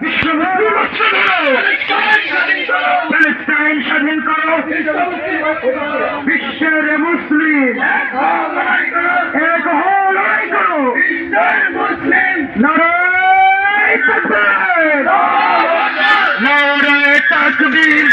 ঐক্য করো প্যালেস্টাইন স্বাধীন করো বিশ্বের মুসলিম এক হও লড়াই করো লড়াই তাকবীর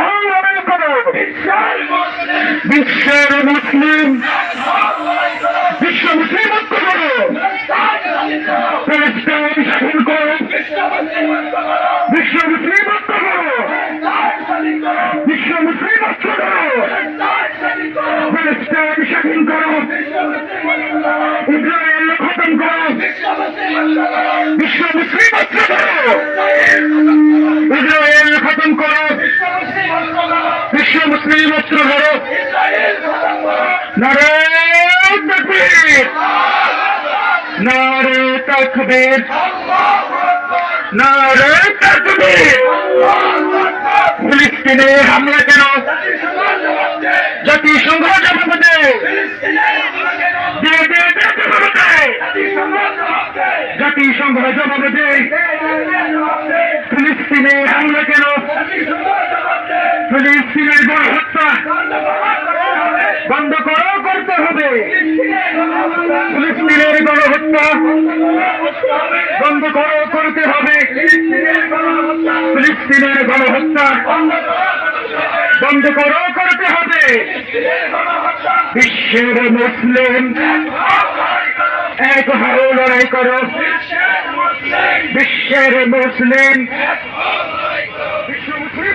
হও লড়াই করো বিশ্বের মুসলিম, বিশ্ব মুসলিম ঐক্য করো প্যালেস্টাইন স্বাধীন করো। বিশ্ব মুসলিম ঐক্য করো। বিশ্ব মুসলিম ঐক্য করো। ইসরায়েল খতম করো। বিশ্ব মুসলিম করো ইসরায়েল খতম করো বিশ্ব মুসলিম ঐক্য ধরো নারে তকবীর। নারে তকবীর। নারে তকবীর। ফিলিস্তিনে হামলা কেন? জবাব দেয় ফিলিস্তিনে হামলা কেন ফিলিস্তিনের গণহত্যা বন্ধ করো করতে হবে ফিলিস্তিনের গণহত্যা বন্ধ করো করতে হবে ফিলিস্তিনের গণহত্যা বন্ধ করো করতে হবে বিশ্বের মুসলিম এক হারো লড়াই করো বিশ্বের মুসলিম। বিশ্ব মুসলিম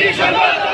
Traditional